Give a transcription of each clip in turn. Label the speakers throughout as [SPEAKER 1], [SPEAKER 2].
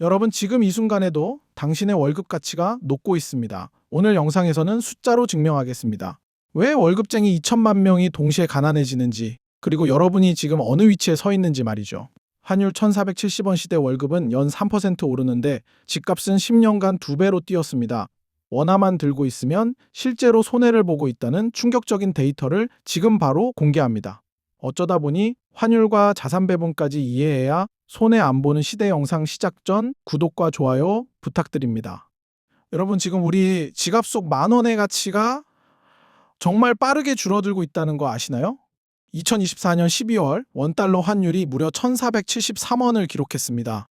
[SPEAKER 1] 여러분 지금 이 순간에도 당신의 월급 가치가 높고 있습니다. 오늘 영상에서는 숫자로 증명하겠습니다. 왜 월급쟁이 2천만 명이 동시에 가난해지는지 그리고 여러분이 지금 어느 위치에 서 있는지 말이죠. 환율 1470원 시대 월급은 연 3% 오르는데 집값은 10년간 두 배로 뛰었습니다. 원화만 들고 있으면 실제로 손해를 보고 있다는 충격적인 데이터를 지금 바로 공개합니다. 어쩌다 보니 환율과 자산 배분까지 이해해야 손해 안 보는 시대 영상 시작 전 구독과 좋아요 부탁드립니다. 여러분 지금 우리 지갑 속 만 원의 가치가 정말 빠르게 줄어들고 있다는 거 아시나요? 2024년 12월 원달러 환율이 무려 1473원을 기록했습니다.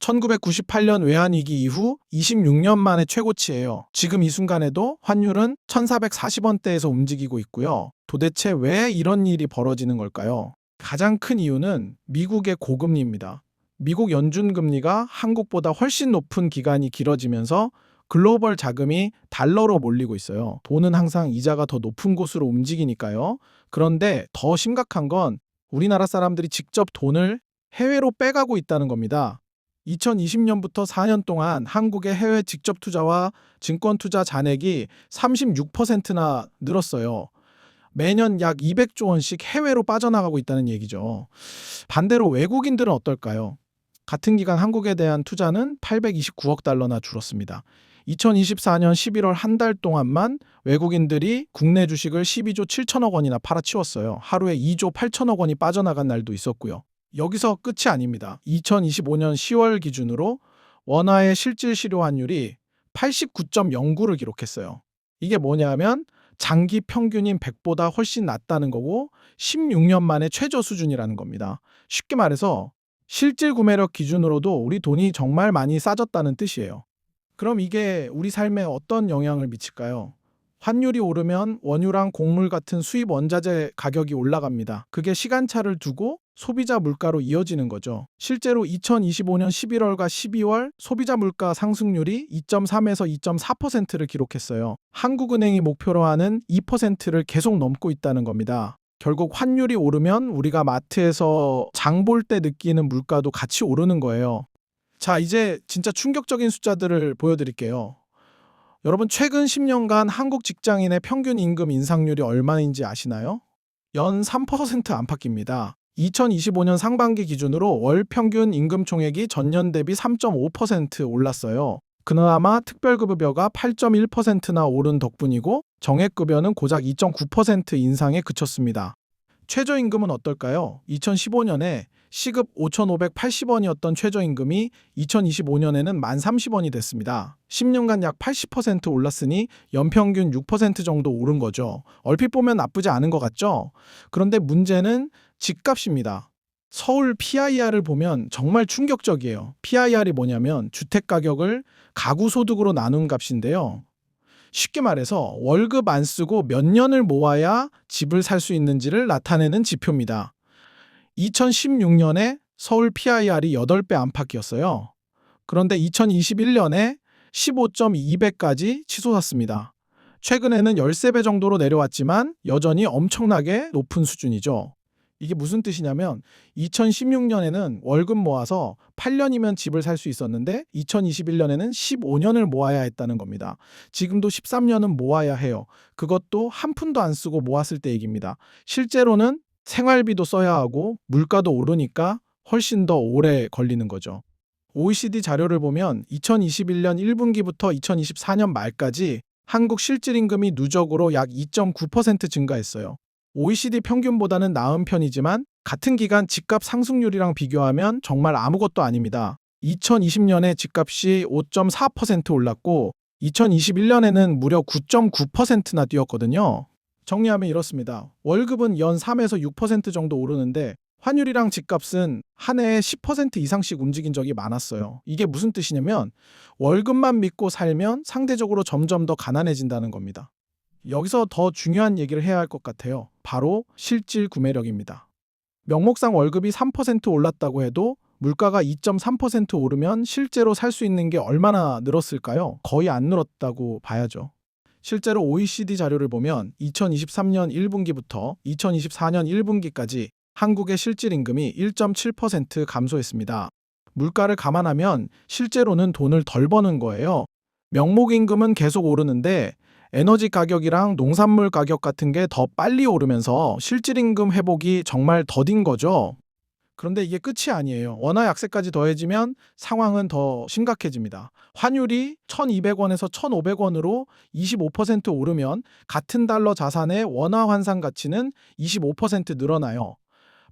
[SPEAKER 1] 1998년 외환위기 이후 26년 만에 최고치예요. 지금 이 순간에도 환율은 1440원대에서 움직이고 있고요. 도대체 왜 이런 일이 벌어지는 걸까요? 가장 큰 이유는 미국의 고금리입니다. 미국 연준 금리가 한국보다 훨씬 높은 기간이 길어지면서 글로벌 자금이 달러로 몰리고 있어요. 돈은 항상 이자가 더 높은 곳으로 움직이니까요. 그런데 더 심각한 건 우리나라 사람들이 직접 돈을 해외로 빼가고 있다는 겁니다. 2020년부터 4년 동안 한국의 해외 직접 투자와 증권 투자 잔액이 36%나 늘었어요. 매년 약 200조 원씩 해외로 빠져나가고 있다는 얘기죠. 반대로 외국인들은 어떨까요? 같은 기간 한국에 대한 투자는 829억 달러나 줄었습니다. 2024년 11월 한 달 동안만 외국인들이 국내 주식을 12조 7천억 원이나 팔아치웠어요. 하루에 2조 8천억 원이 빠져나간 날도 있었고요. 여기서 끝이 아닙니다. 2025년 10월 기준으로 원화의 실질 실효 환율이 89.09를 기록했어요. 이게 뭐냐면 장기 평균인 100보다 훨씬 낮다는 거고 16년 만에 최저 수준이라는 겁니다. 쉽게 말해서 실질 구매력 기준으로도 우리 돈이 정말 많이 싸졌다는 뜻이에요. 그럼 이게 우리 삶에 어떤 영향을 미칠까요? 환율이 오르면 원유랑 곡물 같은 수입 원자재 가격이 올라갑니다. 그게 시간차를 두고 소비자 물가로 이어지는 거죠. 실제로 2025년 11월과 12월 소비자 물가 상승률이 2.3에서 2.4%를 기록했어요. 한국은행이 목표로 하는 2%를 계속 넘고 있다는 겁니다. 결국 환율이 오르면 우리가 마트에서 장 볼 때 느끼는 물가도 같이 오르는 거예요. 자, 이제 진짜 충격적인 숫자들을 보여드릴게요. 여러분, 최근 10년간 한국 직장인의 평균 임금 인상률이 얼마인지 아시나요? 연 3% 안팎입니다. 2025년 상반기 기준으로 월 평균 임금 총액이 전년 대비 3.5% 올랐어요. 그나마 특별급여가 8.1%나 오른 덕분이고 정액급여는 고작 2.9% 인상에 그쳤습니다. 최저임금은 어떨까요? 2015년에 시급 5,580원이었던 최저임금이 2025년에는 1,030원이 됐습니다. 10년간 약 80% 올랐으니 연평균 6% 정도 오른 거죠. 얼핏 보면 나쁘지 않은 것 같죠? 그런데 문제는 집값입니다. 서울 PIR을 보면 정말 충격적이에요. PIR이 뭐냐면 주택 가격을 가구 소득으로 나눈 값인데요. 쉽게 말해서 월급 안 쓰고 몇 년을 모아야 집을 살 수 있는지를 나타내는 지표입니다. 2016년에 서울 PIR이 8배 안팎이었어요. 그런데 2021년에 15.2배까지 치솟았습니다. 최근에는 13배 정도로 내려왔지만 여전히 엄청나게 높은 수준이죠. 이게 무슨 뜻이냐면 2016년에는 월급 모아서 8년이면 집을 살 수 있었는데 2021년에는 15년을 모아야 했다는 겁니다. 지금도 13년은 모아야 해요. 그것도 한 푼도 안 쓰고 모았을 때 얘기입니다. 실제로는 생활비도 써야 하고 물가도 오르니까 훨씬 더 오래 걸리는 거죠. OECD 자료를 보면 2021년 1분기부터 2024년 말까지 한국 실질 임금이 누적으로 약 2.9% 증가했어요. OECD 평균보다는 나은 편이지만 같은 기간 집값 상승률이랑 비교하면 정말 아무것도 아닙니다. 2020년에 집값이 5.4% 올랐고 2021년에는 무려 9.9%나 뛰었거든요. 정리하면 이렇습니다. 월급은 연 3에서 6% 정도 오르는데 환율이랑 집값은 한 해에 10% 이상씩 움직인 적이 많았어요. 이게 무슨 뜻이냐면 월급만 믿고 살면 상대적으로 점점 더 가난해진다는 겁니다. 여기서 더 중요한 얘기를 해야 할 것 같아요. 바로 실질 구매력입니다. 명목상 월급이 3% 올랐다고 해도 물가가 2.3% 오르면 실제로 살 수 있는 게 얼마나 늘었을까요? 거의 안 늘었다고 봐야죠. 실제로 OECD 자료를 보면 2023년 1분기부터 2024년 1분기까지 한국의 실질 임금이 1.7% 감소했습니다. 물가를 감안하면 실제로는 돈을 덜 버는 거예요. 명목 임금은 계속 오르는데 에너지 가격이랑 농산물 가격 같은 게 더 빨리 오르면서 실질 임금 회복이 정말 더딘 거죠. 그런데 이게 끝이 아니에요. 원화 약세까지 더해지면 상황은 더 심각해집니다. 환율이 1,200원에서 1,500원으로 25% 오르면 같은 달러 자산의 원화 환산 가치는 25% 늘어나요.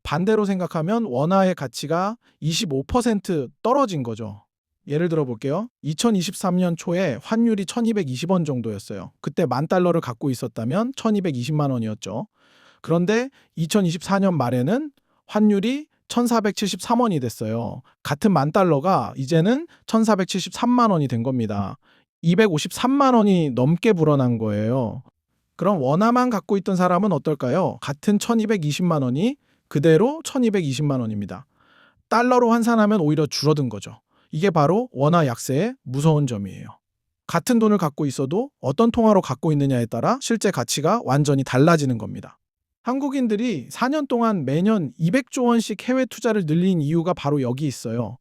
[SPEAKER 1] 반대로 생각하면 원화의 가치가 25% 떨어진 거죠. 예를 들어 볼게요. 2023년 초에 환율이 1220원 정도였어요. 그때 만 달러를 갖고 있었다면 1220만 원이었죠. 그런데 2024년 말에는 환율이 1473원이 됐어요. 같은 만 달러가 이제는 1473만 원이 된 겁니다. 253만 원이 넘게 불어난 거예요. 그럼 원화만 갖고 있던 사람은 어떨까요? 같은 1220만 원이 그대로 1220만 원입니다. 달러로 환산하면 오히려 줄어든 거죠. 이게 바로 원화 약세의 무서운 점이에요. 같은 돈을 갖고 있어도 어떤 통화로 갖고 있느냐에 따라 실제 가치가 완전히 달라지는 겁니다. 한국인들이 4년 동안 매년 200조 원씩 해외 투자를 늘린 이유가 바로 여기 있어요.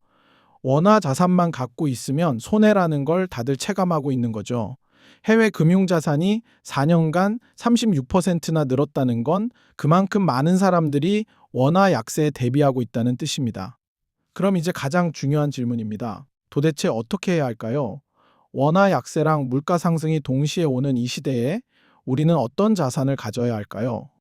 [SPEAKER 1] 원화 자산만 갖고 있으면 손해라는 걸 다들 체감하고 있는 거죠. 해외 금융 자산이 4년간 36%나 늘었다는 건 그만큼 많은 사람들이 원화 약세에 대비하고 있다는 뜻입니다. 그럼 이제 가장 중요한 질문입니다. 도대체 어떻게 해야 할까요? 원화 약세랑 물가 상승이 동시에 오는 이 시대에 우리는 어떤 자산을 가져야 할까요?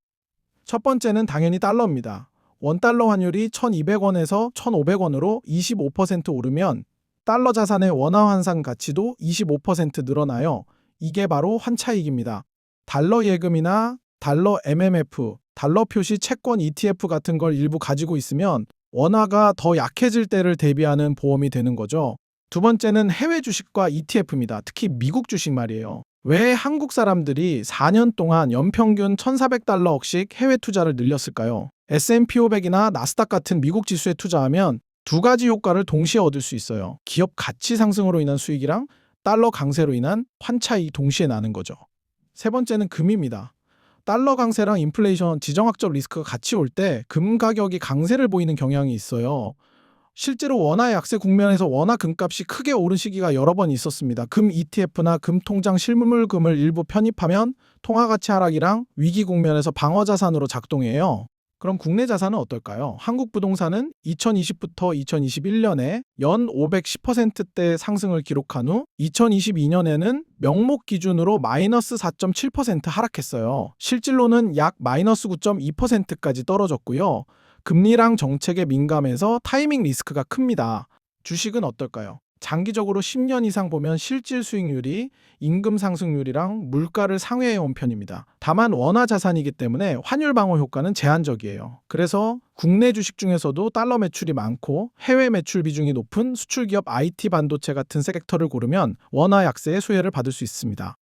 [SPEAKER 1] 첫 번째는 당연히 달러입니다. 원달러 환율이 1,200원에서 1,500원으로 25% 오르면 달러 자산의 원화 환산 가치도 25% 늘어나요. 이게 바로 환차익입니다. 달러 예금이나 달러 MMF, 달러 표시 채권 ETF 같은 걸 일부 가지고 있으면 원화가 더 약해질 때를 대비하는 보험이 되는 거죠. 두 번째는 해외 주식과 ETF입니다. 특히 미국 주식 말이에요. 왜 한국 사람들이 4년 동안 연평균 1,400달러씩 해외 투자를 늘렸을까요? S&P 500이나 나스닥 같은 미국 지수에 투자하면 두 가지 효과를 동시에 얻을 수 있어요. 기업 가치 상승으로 인한 수익이랑 달러 강세로 인한 환차익이 동시에 나는 거죠. 세 번째는 금입니다. 달러 강세랑 인플레이션 지정학적 리스크가 같이 올 때 금 가격이 강세를 보이는 경향이 있어요. 실제로 원화 약세 국면에서 원화 금값이 크게 오른 시기가 여러 번 있었습니다. 금 ETF나 금 통장 실물금을 일부 편입하면 통화 가치 하락이랑 위기 국면에서 방어 자산으로 작동해요. 그럼 국내 자산은 어떨까요? 한국 부동산은 2020부터 2021년에 연 510%대 상승을 기록한 후 2022년에는 명목 기준으로 마이너스 4.7% 하락했어요. 실질로는 약 마이너스 9.2%까지 떨어졌고요. 금리랑 정책에 민감해서 타이밍 리스크가 큽니다. 주식은 어떨까요? 장기적으로 10년 이상 보면 실질 수익률이 임금 상승률이랑 물가를 상회해 온 편입니다. 다만 원화 자산이기 때문에 환율 방어 효과는 제한적이에요. 그래서 국내 주식 중에서도 달러 매출이 많고 해외 매출 비중이 높은 수출 기업 IT 반도체 같은 섹터를 고르면 원화 약세의 수혜를 받을 수 있습니다.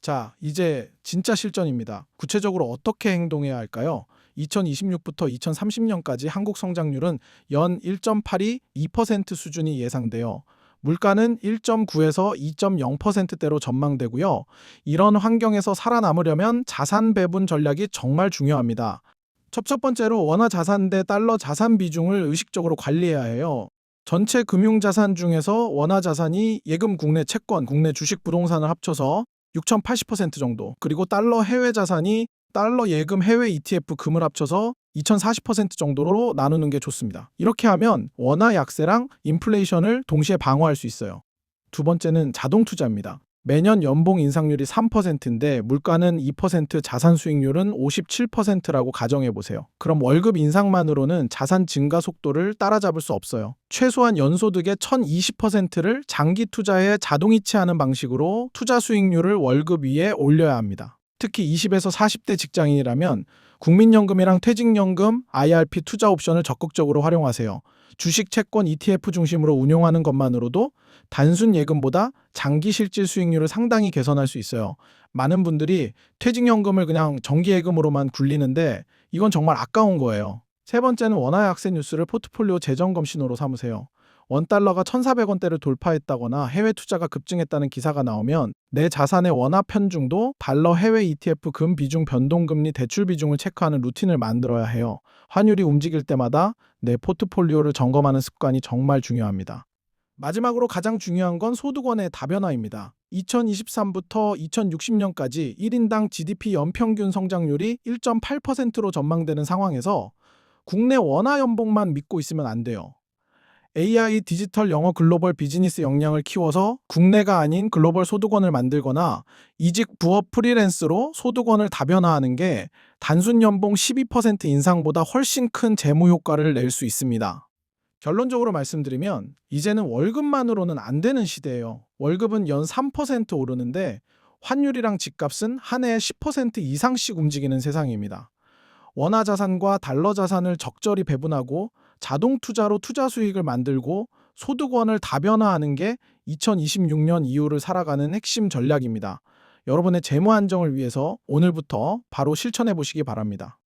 [SPEAKER 1] 자, 이제 진짜 실전입니다. 구체적으로 어떻게 행동해야 할까요? 2026부터 2030년까지 한국 성장률은 연 1.82, 2% 수준이 예상돼요. 물가는 1.9에서 2.0%대로 전망되고요. 이런 환경에서 살아남으려면 자산 배분 전략이 정말 중요합니다. 첫, 첫 번째로 원화 자산 대 달러 자산 비중을 의식적으로 관리해야 해요. 전체 금융 자산 중에서 원화 자산이 예금 국내 채권, 국내 주식 부동산을 합쳐서 6,080% 정도, 그리고 달러 해외 자산이 달러 예금 해외 ETF 금을 합쳐서 2040% 정도로 나누는 게 좋습니다. 이렇게 하면 원화 약세랑 인플레이션을 동시에 방어할 수 있어요. 두 번째는 자동 투자입니다. 매년 연봉 인상률이 3%인데 물가는 2% 자산 수익률은 57%라고 가정해 보세요. 그럼 월급 인상만으로는 자산 증가 속도를 따라잡을 수 없어요. 최소한 연소득의 1020%를 장기 투자에 자동이체하는 방식으로 투자 수익률을 월급 위에 올려야 합니다. 특히 20에서 40대 직장인이라면 국민연금이랑 퇴직연금, IRP 투자 옵션을 적극적으로 활용하세요. 주식, 채권, ETF 중심으로 운용하는 것만으로도 단순 예금보다 장기 실질 수익률을 상당히 개선할 수 있어요. 많은 분들이 퇴직연금을 그냥 정기예금으로만 굴리는데 이건 정말 아까운 거예요. 세 번째는 원화 약세 뉴스를 포트폴리오 재점검 신호로 삼으세요. 원달러가 1,400원대를 돌파했다거나 해외 투자가 급증했다는 기사가 나오면 내 자산의 원화 편중도 달러 해외 ETF 금 비중 변동금리 대출 비중을 체크하는 루틴을 만들어야 해요. 환율이 움직일 때마다 내 포트폴리오를 점검하는 습관이 정말 중요합니다. 마지막으로 가장 중요한 건 소득원의 다변화입니다. 2023부터 2060년까지 1인당 GDP 연평균 성장률이 1.8%로 전망되는 상황에서 국내 원화 연봉만 믿고 있으면 안 돼요. AI 디지털 영어 글로벌 비즈니스 역량을 키워서 국내가 아닌 글로벌 소득원을 만들거나 이직 부업 프리랜스로 소득원을 다변화하는 게 단순 연봉 12% 인상보다 훨씬 큰 재무 효과를 낼 수 있습니다. 결론적으로 말씀드리면 이제는 월급만으로는 안 되는 시대예요. 월급은 연 3% 오르는데 환율이랑 집값은 한 해에 10% 이상씩 움직이는 세상입니다. 원화 자산과 달러 자산을 적절히 배분하고 자동 투자로 투자 수익을 만들고 소득원을 다변화하는 게 2026년 이후를 살아가는 핵심 전략입니다. 여러분의 재무 안정을 위해서 오늘부터 바로 실천해 보시기 바랍니다.